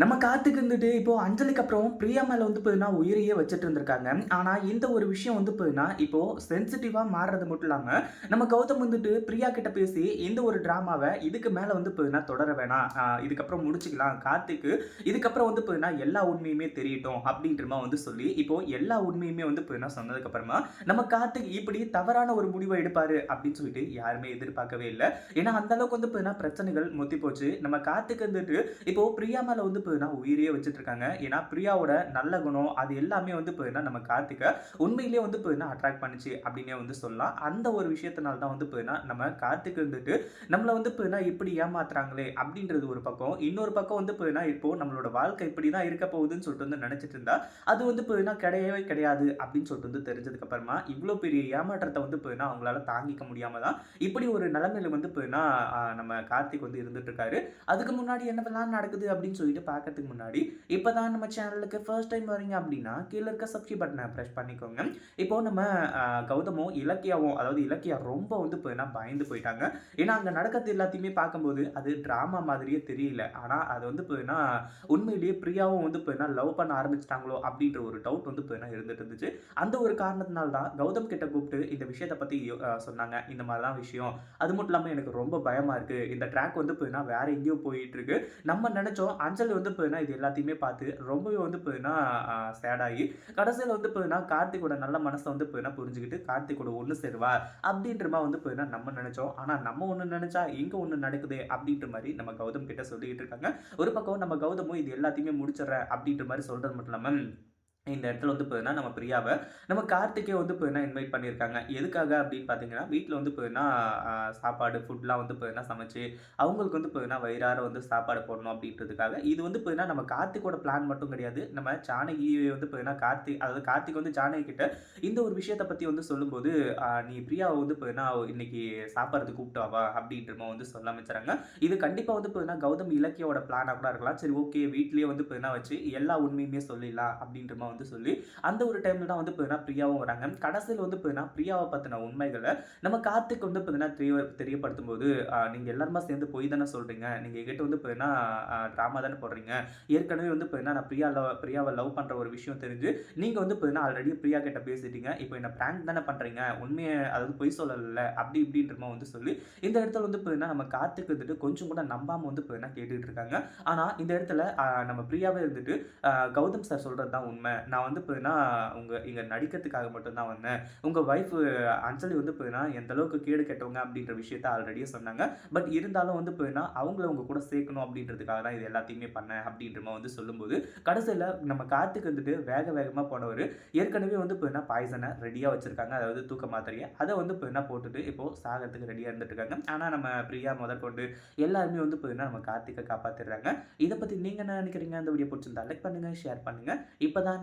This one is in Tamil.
நம்ம காத்துக்கு இருந்துட்டு இப்போ அஞ்சலிக்கு அப்புறம் பிரியா மேல வந்து பார்த்தீங்கன்னா உயிரையே வச்சுட்டு இருந்திருக்காங்க. ஆனா இந்த ஒரு விஷயம் வந்து பார்த்தீங்கன்னா இப்போ சென்சிட்டிவா மாறுறது மட்டும் இல்லாம நம்ம கௌதம் வந்துட்டு பிரியா கிட்ட பேசி இந்த ஒரு டிராமாவை இதுக்கு மேல வந்து பார்த்தீங்கன்னா தொடர வேணாம். இதுக்கப்புறம் முடிச்சுக்கலாம். கார்த்திக்கு இதுக்கப்புறம் வந்து பார்த்தீங்கன்னா எல்லா உண்மையுமே தெரியட்டும் அப்படின்றமா வந்து சொல்லி இப்போ எல்லா உண்மையுமே வந்து பார்த்தீங்கன்னா சொன்னதுக்கு அப்புறமா நம்ம கார்த்திக் இப்படி தவறான ஒரு முடிவை எடுப்பாரு அப்படின்னு சொல்லிட்டு யாருமே எதிர்பார்க்கவே இல்லை. ஏன்னா அந்த அளவுக்கு வந்து பார்த்தீங்கன்னா பிரச்சனைகள் முத்தி போச்சு. நம்ம கார்த்திக் வந்துட்டு இப்போ பிரியா மேல வந்து பார்த்தீங்கன்னா உயிரையே வச்சுட்டு இருக்காங்க ஏன்னா பிரியாவோட நல்ல குணம் அது எல்லாமே வந்து பார்த்தீங்கன்னா நம்ம கார்த்திகை உண்மையிலேயே வந்து பார்த்தீங்கன்னா அட்ராக்ட் பண்ணுச்சு அப்படின்னே வந்து சொல்லலாம். அந்த ஒரு விஷயத்தினால தான் வந்து பார்த்தீங்கன்னா நம்ம கார்த்திக் இருந்துட்டு நம்மளை வந்து பார்த்தீங்கன்னா இப்படி ஏமாத்துறாங்களே அப்படின்றது ஒரு பக்கம். இன்னொரு பக்கம் வந்து பார்த்தீங்கன்னா இப்போ நம்மளோட வாழ்க்கை இப்படி தான் இருக்க போகுதுன்னு சொல்லிட்டு வந்து நினச்சிட்டு இருந்தா அது வந்து பார்த்தீங்கன்னா கிடையவே கிடையாது அப்படின்னு சொல்லிட்டு வந்து தெரிஞ்சதுக்கு அப்புறமா இவ்வளோ பெரிய ஏமாற்றத்தை வந்து பார்த்தீங்கன்னா அவங்களால தாங்கிக்க முடியாம தான் இப்படி ஒரு நிலைமையில வந்து பார்த்தீங்கன்னா நம்ம கார்த்திக் வந்து இருந்துட்டு இருக்காரு. அதுக்கு முன்னாடி என்னவெல்லாம் நடக்குது அப்படின்னு சொல்லிட்டு பார்க்கறதுக்கு முன்னாடி இப்போ தான் நம்ம சேனலுக்கு ஃபர்ஸ்ட் டைம் வரீங்க அப்படின்னா கீழே இருக்க சப்ஸ்கிரைப் பட்டனை ப்ரெஸ் பண்ணிக்கோங்க. இப்போ நம்ம கௌதமும் இலக்கியாவும் அதாவது இலக்கியா ரொம்ப வந்து போயினா பயந்து போயிட்டாங்க. ஏன்னா அங்கே நடக்கிறது எல்லாத்தையுமே பார்க்கும்போது அது ட்ராமா மாதிரியே தெரியல. ஆனால் அது வந்து போயினா உண்மையிலேயே பிரியாவும் வந்து போயினா லவ் பண்ண ஆரம்பிச்சிட்டாங்களோ அப்படின்ற ஒரு டவுட் வந்து போயினா இருந்துட்டு இருந்துச்சு. அந்த ஒரு காரணத்தினால தான் கௌதம் கிட்ட கூப்பிட்டு இந்த விஷயத்தை பற்றி சொன்னாங்க. இந்த மாதிரிலாம் விஷயம். அது மட்டும் இல்லாமல் எனக்கு ரொம்ப பயமாக இருக்குது இந்த ட்ராக் வந்து போயினா வேற எங்கேயோ போயிட்டு இருக்கு. நம்ம நினைச்சோம் அஞ்சல் வந்து போயினா இது எல்லாத்தையுமே பார்த்து ரொம்பவே வந்து போயினா சேடாகி கடைசியில் வந்து போயினா கார்த்திகோட நல்ல மனசை வந்து போயினா புரிஞ்சுக்கிட்டு கார்த்திகோட ஒன்று சேருவா அப்படின்ற மாதிரி வந்து போயினா நம்ம நினைச்சோம். ஆனால் நம்ம ஒன்று நினைச்சா எங்கே ஒன்று நடக்குது அப்படின்ற மாதிரி நம்ம கௌதம் கிட்ட சொல்லிக்கிட்டு இருக்காங்க. ஒரு பக்கம் நம்ம கௌதமும் இது எல்லாத்தையுமே முடிச்சிடுறேன் அப்படின்ற மாதிரி சொல்கிறது மட்டும் இல்லாமல் இந்த இடத்துல வந்து போயின்னா நம்ம பிரியாவை நம்ம கார்த்திகே வந்து போயின்னா இன்வைட் பண்ணியிருக்காங்க. எதுக்காக அப்படின்னு பார்த்தீங்கன்னா வீட்டில் வந்து போயின்னா சாப்பாடு ஃபுட்லாம் வந்து போயின்னா சமைச்சு அவங்களுக்கு வந்து போயின்னா வயிறார வந்து சாப்பாடு போடணும் அப்படின்றதுக்காக இது வந்து போயின்னா நம்ம கார்த்திகோட பிளான் மட்டும் கிடையாது. நம்ம ஜானகி வந்து போயின்னா கார்த்திக் அதாவது கார்த்திக் வந்து ஜானகி கிட்ட இந்த ஒரு விஷயத்தை பற்றி வந்து சொல்லும்போது நீ பிரியாவை வந்து போயின்னா இன்னைக்கு சாப்பிட்றதுக்கு கூப்பிட்டாவா வா வந்து சொல்ல ஆரம்பிச்சாங்க. இது கண்டிப்பாக வந்து போயின்னா கௌதம் இலக்கியோட பிளானாக கூட இருக்கலாம். சரி ஓகே வீட்லேயே வந்து போயின்னா வச்சு எல்லா உண்மையுமே சொல்லிடலாம் அப்படின்றமா வந்து வந்து சொல்லி அந்த ஒரு டைம்ல தான் வந்து பார்த்தீங்கன்னா பிரியாவும் வராங்க. கடைசியில் வந்து பார்த்தீங்கன்னா பிரியாவை பற்றின உண்மைகளை நம்ம கார்த்திக் வந்து பார்த்தீங்கன்னா தெரிய தெரியப்படுத்தும் போது ஆஹ், நீங்க எல்லாருமா சேர்ந்து போய் தானே சொல்றீங்க. நீங்க எங்கிட்ட வந்து பார்த்தீங்கன்னா ட்ராமா தானே போடுறீங்க. ஏற்கனவே வந்து பார்த்தீங்கன்னா நான் பிரியா லவ் பிரியாவை லவ் பண்ற ஒரு விஷயம் தெரிஞ்சு நீங்க வந்து பார்த்தீங்கன்னா ஆல்ரெடி பிரியா கிட்ட பேசிட்டீங்க. இப்போ என்ன பிராங்க் தானே பண்றீங்க. உண்மையை அதாவது பொய் சொல்லல அப்படி இப்படின்றமா வந்து சொல்லி இந்த இடத்துல வந்து பார்த்தீங்கன்னா நம்ம கார்த்திக் வந்துட்டு கொஞ்சம் கூட நம்பாம வந்து பார்த்தீங்கன்னா கேட்டுக்கிட்டு இருக்காங்க. ஆனா இந்த இடத்துல நம்ம பிரியாவே இருந்துட்டு கௌதம் சார் சொல்றது தான் உண்மை. நான் வந்து பார்த்தீங்கன்னா உங்கள் இங்கே நடிக்கிறதுக்காக மட்டும்தான் வந்தேன். உங்கள் ஒய்ஃப் அஞ்சலி வந்து பார்த்தீங்கன்னா எந்த அளவுக்கு கேடு கெட்டவங்க அப்படின்ற விஷயத்த ஆல்ரெடியே சொன்னாங்க. பட் இருந்தாலும் வந்து பார்த்தீங்கன்னா அவங்கள உங்கள் கூட சேர்க்கணும் அப்படின்றதுக்காக தான் இது எல்லாத்தையுமே பண்ணேன் அப்படின்ற மாதிரி வந்து சொல்லும்போது கடைசியில் நம்ம கார்த்திக் வந்துட்டு வேக வேகமாக போனவர். ஏற்கனவே வந்து பார்த்தீங்கன்னா பாய்சனை ரெடியாக வச்சுருக்காங்க. அதாவது தூக்க மாத்திரையை. அதை வந்து பார்த்தீங்கன்னா போட்டுட்டு இப்போது சாகிறதுக்கு ரெடியாக இருந்துட்டு இருக்காங்க ஆனால் நம்ம பிரியா முதற்கொண்டு எல்லாருமே வந்து பார்த்தீங்கன்னா நம்ம கார்த்திகை காப்பாற்றிடுறாங்க இதை பற்றி நீங்கள் என்ன நினைக்கிறீங்க? அந்த வீடியோ பிடிச்சிருந்தா லைக் பண்ணுங்கள் ஷேர் பண்ணுங்கள் இப்போ தான்